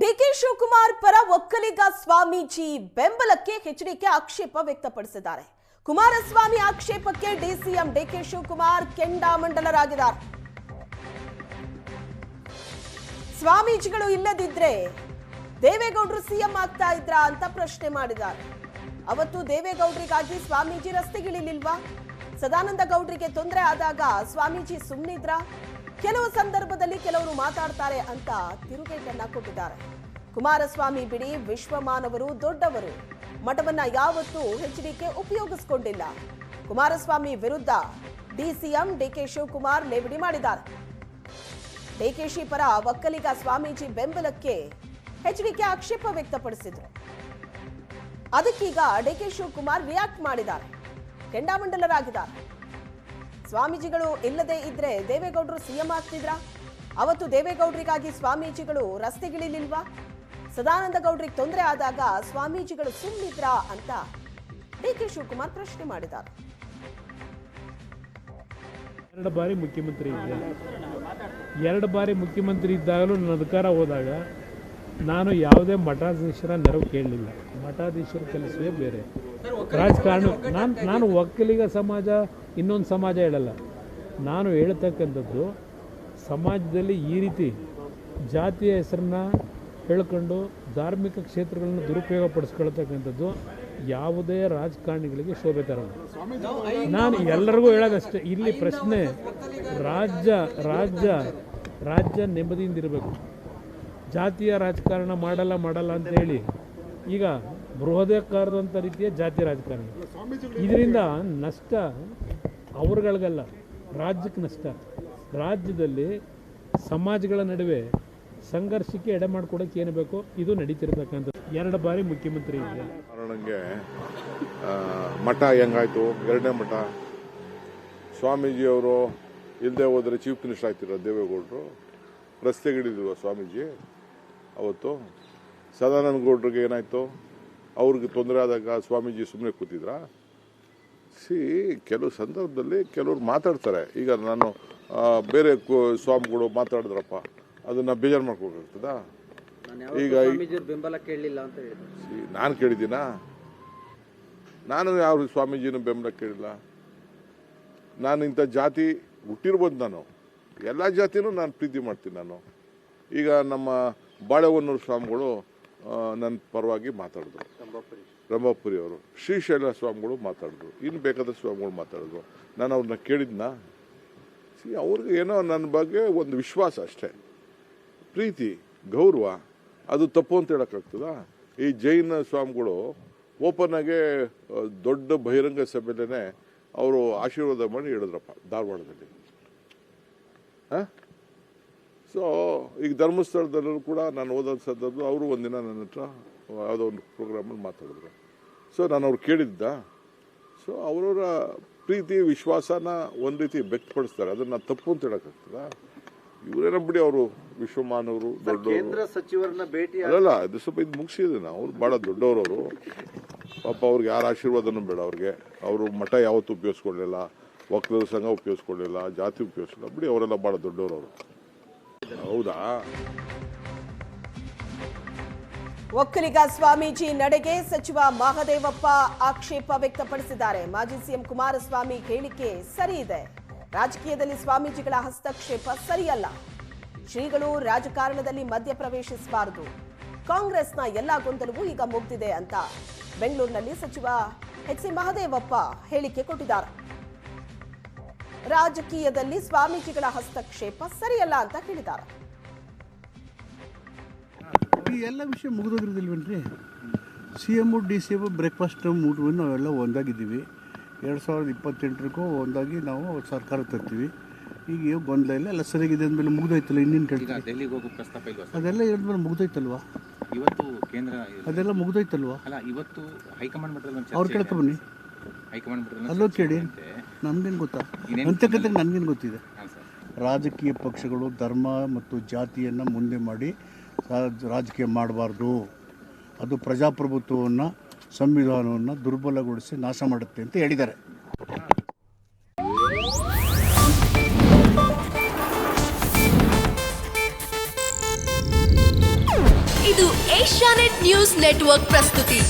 DK Shivakumar ಪರ ಒಕ್ಕಲಿಗ ಸ್ವಾಮೀಜಿ ಬೆಂಬಲಕ್ಕೆ HDK ಆಕ್ಷೇಪ ವ್ಯಕ್ತಪಡಿಸಿದ್ದಾರೆ. ಕುಮಾರಸ್ವಾಮಿ ಆಕ್ಷೇಪಕ್ಕೆ ಡಿಸಿಎಂ ಡಿಕೆ ಶಿವಕುಮಾರ್ ಕೆಂಡಾಮಂಡಲರಾಗಿದ್ದಾರೆ. ಸ್ವಾಮೀಜಿಗಳು ಇಲ್ಲದಿದ್ರೆ ದೇವೇಗೌಡರು ಸಿಎಂ ಆಗ್ತಾ ಇದ್ರ ಅಂತ ಪ್ರಶ್ನೆ ಮಾಡಿದ್ದಾರೆ. ಅವತ್ತು ದೇವೇಗೌಡರಿಗಾಗಿ ಸ್ವಾಮೀಜಿ ರಸ್ತೆಗಿಳಿಲಿಲ್ವಾ? ಸದಾನಂದ ಗೌಡರಿಗೆ ತೊಂದರೆ ಆದಾಗ ಸ್ವಾಮೀಜಿ ಸುಮ್ಮನಿದ್ರ ಕೆಲವು ಸಂದರ್ಭದಲ್ಲಿ ಕೆಲವರು ಮಾತಾಡ್ತಾರೆ ಅಂತ ತಿರುಗೇಟನ್ನ ಕೊಟ್ಟಿದ್ದಾರೆ. ಕುಮಾರಸ್ವಾಮಿ ಬಿಡಿ ವಿಶ್ವಮಾನವರು ದೊಡ್ಡವರು. ಮಠವನ್ನ ಯಾವತ್ತೂ ಎಚ್ಡಿಕೆ ಉಪಯೋಗಿಸಿಕೊಂಡಿಲ್ಲ. ಕುಮಾರಸ್ವಾಮಿ ವಿರುದ್ಧ ಡಿಸಿಎಂ ಡಿಕೆ ಶಿವಕುಮಾರ್ ಲೇವಡಿ ಮಾಡಿದ್ದಾರೆ. ಡಿಕೆಶಿ ಪರ ಒಕ್ಕಲಿಗ ಸ್ವಾಮೀಜಿ ಬೆಂಬಲಕ್ಕೆ ಎಚ್ಡಿಕೆ ಆಕ್ಷೇಪ ವ್ಯಕ್ತಪಡಿಸಿದ್ರು. ಅದಕ್ಕೀಗ ಡಿಕೆ ಶಿವಕುಮಾರ್ ರಿಯಾಕ್ಟ್ ಮಾಡಿದ್ದಾರೆ. ಕೆಂಡಾಮಂಡಲರಾಗಿದ್ದಾರೆ. ಸ್ವಾಮೀಜಿಗಳು ಇಲ್ಲದೆ ಇದ್ರೆ ದೇವೇಗೌಡರು ಸಿಎಂ ಆಗ್ತಿದ್ರಾ? ಅವತ್ತು ದೇವೇಗೌಡರಿಗಾಗಿ ಸ್ವಾಮೀಜಿಗಳು ರಸ್ತೆಗಿಳಿಲಿಲ್ವಾ? ಸದಾನಂದ ಗೌಡ್ರಿಗೆ ತೊಂದರೆ ಆದಾಗ ಸ್ವಾಮೀಜಿಗಳು ಸುಮ್ಮಿದ್ರಾ ಅಂತ ಡಿ ಕೆ ಶಿವಕುಮಾರ್ ಪ್ರಶ್ನೆ ಮಾಡಿದ್ದಾರೆ. ಎರಡು ಬಾರಿ ಮುಖ್ಯಮಂತ್ರಿ ಇದ್ದೆ. ಎರಡು ಬಾರಿ ಮುಖ್ಯಮಂತ್ರಿ ಇದ್ದಾಗಲೂ ನನ್ನ ಅಧಿಕಾರ ಹೋದಾಗ ನಾನು ಯಾವುದೇ ಮಠಾಧೀಶರ ನೆರವು ಕೇಳಲಿಲ್ಲ. ಮಠಾಧೀಶರ ಕೆಲಸವೇ ಬೇರೆ. ರಾಜಕಾರಣ ನಾನು ನಾನು ಒಕ್ಕಲಿಗ ಸಮಾಜ, ಇನ್ನೊಂದು ಸಮಾಜ ಹೇಳಲ್ಲ. ನಾನು ಹೇಳ್ತಕ್ಕಂಥದ್ದು, ಸಮಾಜದಲ್ಲಿ ಈ ರೀತಿ ಜಾತಿಯ ಹೆಸರನ್ನ ಹೇಳ್ಕೊಂಡು ಧಾರ್ಮಿಕ ಕ್ಷೇತ್ರಗಳನ್ನು ದುರುಪಯೋಗ ಪಡಿಸ್ಕೊಳ್ತಕ್ಕಂಥದ್ದು ಯಾವುದೇ ರಾಜಕಾರಣಿಗಳಿಗೆ ಶೋಭೆ ತರಲ್ಲ. ನಾನು ಎಲ್ಲರಿಗೂ ಹೇಳೋದಷ್ಟೇ, ಇಲ್ಲಿ ಪ್ರಶ್ನೆ ರಾಜ್ಯ ರಾಜ್ಯ ರಾಜ್ಯ ನೆಮ್ಮದಿಯಿಂದಿರಬೇಕು. ಜಾತಿಯ ರಾಜಕಾರಣ ಮಾಡಲ್ಲ ಮಾಡಲ್ಲ ಅಂತ ಹೇಳಿ. ಈಗ ಬೃಹದಾಕಾರದಂಥ ರೀತಿಯ ಜಾತಿ ರಾಜಕಾರಣ. ಇದರಿಂದ ನಷ್ಟ ಅವ್ರಗಳಿಗಲ್ಲ, ರಾಜ್ಯಕ್ಕೆ ನಷ್ಟ. ರಾಜ್ಯದಲ್ಲಿ ಸಮಾಜಗಳ ನಡುವೆ ಸಂಘರ್ಷಕ್ಕೆ ಎಡೆ ಮಾಡಿಕೊಡೋಕೆ ಏನು ಬೇಕು ಇದು ನಡೀತಿರ್ತಕ್ಕಂಥದ್ದು. ಎರಡು ಬಾರಿ ಮುಖ್ಯಮಂತ್ರಿ ಕಾರಣಂಗೆ ಮಠ ಹೆಂಗಾಯ್ತು? ಎರಡನೇ ಮಠ. ಸ್ವಾಮೀಜಿಯವರು ಇಲ್ಲದೆ ಹೋದರೆ ಚೀಫ್ ಮಿನಿಸ್ಟರ್ ಆಗ್ತಿರೋ ದೇವೇಗೌಡರು? ರಸ್ತೆಗಿಡಿದ್ರು ಸ್ವಾಮೀಜಿ? ಅವತ್ತು ಸದಾನಂದ ಗೌಡ್ರಿಗೆ ಏನಾಯ್ತು? ಅವ್ರಿಗೆ ತೊಂದರೆ ಆದಾಗ ಸ್ವಾಮೀಜಿ ಸುಮ್ಮನೆ ಕೂತಿದ್ರಾ? ಸಿ ಕೆಲವು ಸಂದರ್ಭದಲ್ಲಿ ಕೆಲವ್ರು ಮಾತಾಡ್ತಾರೆ. ಈಗ ನಾನು ಬೇರೆ ಸ್ವಾಮಿಗಳು ಮಾತಾಡಿದ್ರಪ್ಪ. ಅದನ್ನ ಬೇಜಾರು ಮಾಡ್ಕೋಬೇಕಾಗ್ತದಾ ಈಗ ಬೆಂಬಲ ಕೇಳಲಿಲ್ಲ ಅಂತ ನಾನು ಕೇಳಿದ್ದೀನಾ? ನಾನು ಯಾವ ಸ್ವಾಮೀಜಿನ ಬೆಂಬಲ ಕೇಳಿಲ್ಲ? ನಾನು ಇಂಥ ಜಾತಿ ಹುಟ್ಟಿರ್ಬೋದು ನಾನು. ಎಲ್ಲ ಜಾತಿನೂ ನಾನು ಪ್ರೀತಿ ಮಾಡ್ತೀನಿ ನಾನು. ಈಗ ನಮ್ಮ ಬಾಳೆಹೊನ್ನೂರು ಸ್ವಾಮಿಗಳು ನನ್ನ ಪರವಾಗಿ ಮಾತಾಡಿದ್ರು. ರಂಭಾಪುರಿ. ಅವರು ಶ್ರೀಶೈಲ ಸ್ವಾಮಿಗಳು ಮಾತಾಡಿದ್ರು. ಇನ್ನು ಬೇಕಾದ ಸ್ವಾಮಿಗಳು ಮಾತಾಡಿದ್ರು. ನಾನು ಅವ್ರನ್ನ ಕೇಳಿದ್ನಾ? ಸಿ ಅವ್ರಿಗೆ ಏನೋ ನನ್ನ ಬಗ್ಗೆ ಒಂದು ವಿಶ್ವಾಸ ಅಷ್ಟೇ. ಪ್ರೀತಿ ಗೌರವ ಅದು ತಪ್ಪು ಅಂತ ಹೇಳೋಕ್ಕಾಗ್ತದ? ಈ ಜೈನ ಸ್ವಾಮಿಗಳು ಓಪನ್ ಆಗಿ ದೊಡ್ಡ ಬಹಿರಂಗ ಸಭೆಯಲ್ಲೇ ಅವರು ಆಶೀರ್ವಾದ ಮಾಡಿ ಹೇಳಿದ್ರಪ್ಪ ಧಾರವಾಡದಲ್ಲಿ. ಸೊ ಈಗ ಧರ್ಮಸ್ಥಳದಲ್ಲೂ ಕೂಡ ನಾನು ಓದೋದು ಸಂದರ್ಭ ಅವರು ಒಂದಿನ ನನ್ನ ಹತ್ರ ಯಾವುದೋ ಒಂದು ಪ್ರೋಗ್ರಾಮಲ್ಲಿ ಮಾತಾಡಿದ್ರು. ಸೊ ನಾನು ಅವ್ರು ಕೇಳಿದ್ದ. ಸೊ ಅವರವರ ಪ್ರೀತಿ ವಿಶ್ವಾಸನ ಒಂದು ರೀತಿ ವ್ಯಕ್ತಪಡಿಸ್ತಾರೆ. ಅದನ್ನ ತಪ್ಪು ಅಂತ ಹೇಳೋಕ್ಕಾಗ್ತದ? ಇವರೇನ ಬಿಡಿ ಅವರು ವಿಶ್ವಮಾನವರು ದೊಡ್ಡವರು. ಕೇಂದ್ರ ಸಚಿವರನ್ನ ಭೇಟಿ ಅಲ್ಲ ಇದು ಸ್ವಲ್ಪ ಇದು ಮುಗಿಸಿದ್ದೇನೆ ಅವ್ರು ಭಾಳ ದೊಡ್ಡವರು ಪಾಪ ಅವ್ರಿಗೆ ಯಾರ ಆಶೀರ್ವಾದನೂ ಬೇಡ ಅವ್ರಿಗೆ. ಅವರು ಮಠ ಯಾವತ್ತೂ ಉಪಯೋಗಿಸ್ಕೊಳ್ಳಿಲ್ಲ ಒಕ್ಕಲರ ಸಂಘ ಉಪಯೋಗಿಸ್ಕೊಳ್ಳಿಲ್ಲ ಜಾತಿ ಉಪಯೋಗಿಸಲಿಲ್ಲ ಬಿಡಿ ಅವರೆಲ್ಲ ಭಾಳ ದೊಡ್ಡವರು ಅವರು ಹೌದಾ? ಒಕ್ಕಲಿಗ ಸ್ವಾಮೀಜಿ ನಡೆಗೆ ಸಚಿವ ಮಹದೇವಪ್ಪ ಆಕ್ಷೇಪ ವ್ಯಕ್ತಪಡಿಸಿದ್ದಾರೆ. ಮಾಜಿ ಸಿಎಂ ಕುಮಾರಸ್ವಾಮಿ ಹೇಳಿಕೆ ಸರಿ ಇದೆ. ರಾಜಕೀಯದಲ್ಲಿ ಸ್ವಾಮೀಜಿಗಳ ಹಸ್ತಕ್ಷೇಪ ಸರಿಯಲ್ಲ. ಶ್ರೀಗಳು ರಾಜಕಾರಣದಲ್ಲಿ ಮಧ್ಯಪ್ರವೇಶಿಸಬಾರದು. ಕಾಂಗ್ರೆಸ್ನ ಎಲ್ಲ ಗೊಂದಲವೂ ಈಗ ಮುಗ್ದಿದೆ ಅಂತ ಬೆಂಗಳೂರಿನಲ್ಲಿ ಸಚಿವ ಎಚ್ ಸಿ ಮಹದೇವಪ್ಪ ಹೇಳಿಕೆ ಕೊಟ್ಟಿದ್ದಾರೆ. ರಾಜಕೀಯದಲ್ಲಿ ಸ್ವಾಮೀಜಿಗಳ ಹಸ್ತಕ್ಷೇಪ ಸರಿಯಲ್ಲ ಅಂತ ಹೇಳಿದ್ದಾರೆ. ಈ ಎಲ್ಲ ವಿಷಯ ಮುಗಿದೋಗಿರೋದಿಲ್ವೇನ್ರಿ? C M D C M breakfast ಊಟವನ್ನು ನಾವೆಲ್ಲ ಒಂದಾಗಿದ್ದೀವಿ. ಎರಡು ಸಾವಿರದ ಇಪ್ಪತ್ತೆಂಟರಿಗೂ ಒಂದಾಗಿ ನಾವು ಸರ್ಕಾರ ತರ್ತೀವಿ. ಈಗ ಏನು ಗೊಂದಲ ಇಲ್ಲ ಎಲ್ಲ ಸರಿಯಾಗಿದೆ ಅಂದಮೇಲೆ ಮುಗ್ದೈತಲ್ಲ ಇನ್ನೇನು ಈಗ ಕೇಳ್ತೀವಿ ಡೆಲ್ಲಿಗೆ ಹೋಗೋ ಪ್ರಸ್ತಾಪ ಇಲ್ವಾ ಅದೆಲ್ಲ ಹೇಳಿದ್ಮೇಲೆ ಮುಗ್ದೈತಲ್ವಾ ಇವತ್ತು ಕೇಂದ್ರ ಅದೆಲ್ಲ ಮುಗ್ದೈತಲ್ವಾ ಅಲ್ಲ ಇವತ್ತು ಹೈಕಮಾಂಡ್ ಮಟ್ಟದಲ್ಲಿ ಅವ್ರು ಕೇಳ್ತಾ ಬನ್ನಿ. ಹೈಕಮಾಂಡ್ ಮಟ್ಟದಲ್ಲಿ ಅಲ್ಲೋ ಕೇಳಿ. ಅಂತೆ. ಗೊತ್ತಾ? ಅಂತಕ್ಕಂಥ ಅಂತ್ಯಕತೆಗೆ ನನಗೇನು ಗೊತ್ತಿದೆ? ರಾಜಕೀಯ ಪಕ್ಷಗಳು ಧರ್ಮ ಮತ್ತು ಜಾತಿಯನ್ನು ಮುಂದೆ ಮಾಡಿ ರಾಜಕೀಯ ಮಾಡಬಾರ್ದು. ಅದು ಪ್ರಜಾಪ್ರಭುತ್ವವನ್ನು ಸಂವಿಧಾನವನ್ನು ದುರ್ಬಲಗೊಳಿಸಿ ನಾಶ ಮಾಡುತ್ತೆ ಅಂತ ಹೇಳಿದ್ದಾರೆ. ಇದು ಏಷ್ಯಾನೆಟ್ ನ್ಯೂಸ್ ನೆಟ್ವರ್ಕ್ ಪ್ರಸ್ತುತಿ.